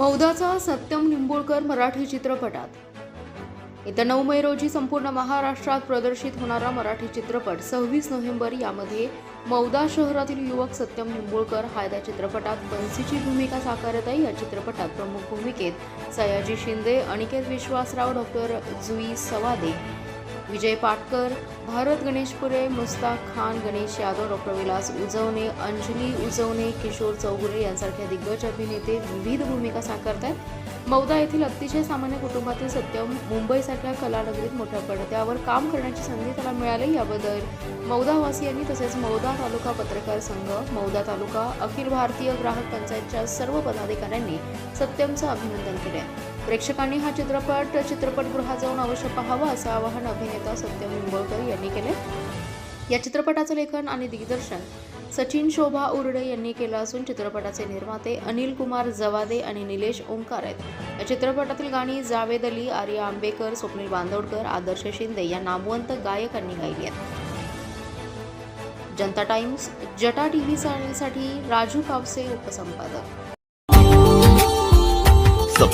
मौदाचा सत्यम निंबोळकर मराठी चित्रपटात. येत्या नऊ मे रोजी संपूर्ण महाराष्ट्रात प्रदर्शित होणारा मराठी चित्रपट सव्वीस नोव्हेंबर यामध्ये मौदा शहरातील युवक सत्यम निंबोळकर हा या चित्रपटात बन्सीची भूमिका साकारत आहे या चित्रपटात प्रमुख भूमिकेत सयाजी शिंदे अनिकेत विश्वासराव डॉक्टर जुई सवादे विजय पाटकर भारत गणेशपुरे मुस्ताक खान गणेश यादव डॉक्टर विलास उजवणे अंजली उजवणे किशोर चौगुले यांसारख्या दिग्गज अभिनेते विविध भूमिका साकारत आहेत मौदा येथील अतिशय सामान्य कुटुंबातील सत्यम मुंबईसारख्या कलानगरीत मोठ्या पडद्यावर काम करण्याची संधी त्याला मिळाली याबद्दल मौदावासियांनी तसेच मौदा तालुका पत्रकार संघ मौदा तालुका अखिल भारतीय ग्राहक पंचायतच्या सर्व पदाधिकाऱ्यांनी सत्यमचं अभिनंदन केले प्रेक्षकांनी हा चित्रपट चित्रपटगृहात जाऊन अवश्य पाहावा असं आवाहन अभिनेता सत्यम निंबळकर यांनी केले या चित्रपटाचं लेखन आणि दिग्दर्शन सचिन शोभा उर्डे यांनी केलं असून चित्रपटाचे निर्माते अनिल कुमार जवादे आणि निलेश ओंकार आहेत. या चित्रपटातील गाणी जावेद अली आर्या आंबेकर स्वप्नील बांदोडकर आदर्श शिंदे या नामवंत गायकांनी गायली आहेत. जनता टाइम्स जटा टीव्ही चॅनलसाठी राजू कापसे उपसंपादक.